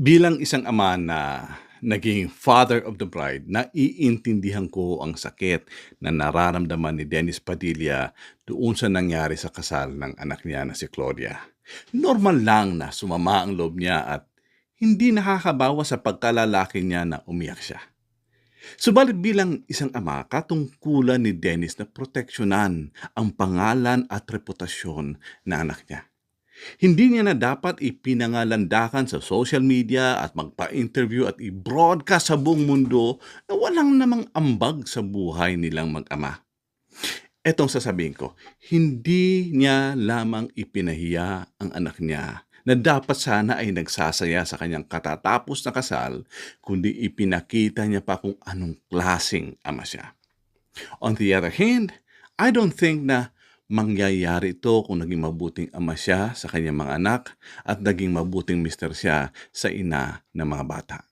Bilang isang ama na naging father of the bride, naiintindihan ko ang sakit na nararamdaman ni Dennis Padilla doon sa nangyari sa kasal ng anak niya na si Claudia. Normal lang na sumama ang loob niya at hindi nakakabawa sa pagkalalaki niya na umiyak siya. Subalit bilang isang ama, katungkulan ni Dennis na proteksyonan ang pangalan at reputasyon na anak niya. Hindi niya na dapat ipinangalandakan sa social media at magpa-interview at i-broadcast sa buong mundo na walang namang ambag sa buhay nilang mag-ama. Etong sasabihin ko, hindi niya lamang ipinahiya ang anak niya na dapat sana ay nagsasaya sa kanyang katatapos na kasal, kundi ipinakita niya pa kung anong klasing ama siya. On the other hand, I don't think na mangyayari ito kung naging mabuting ama siya sa kanyang mga anak at naging mabuting mister siya sa ina ng mga bata.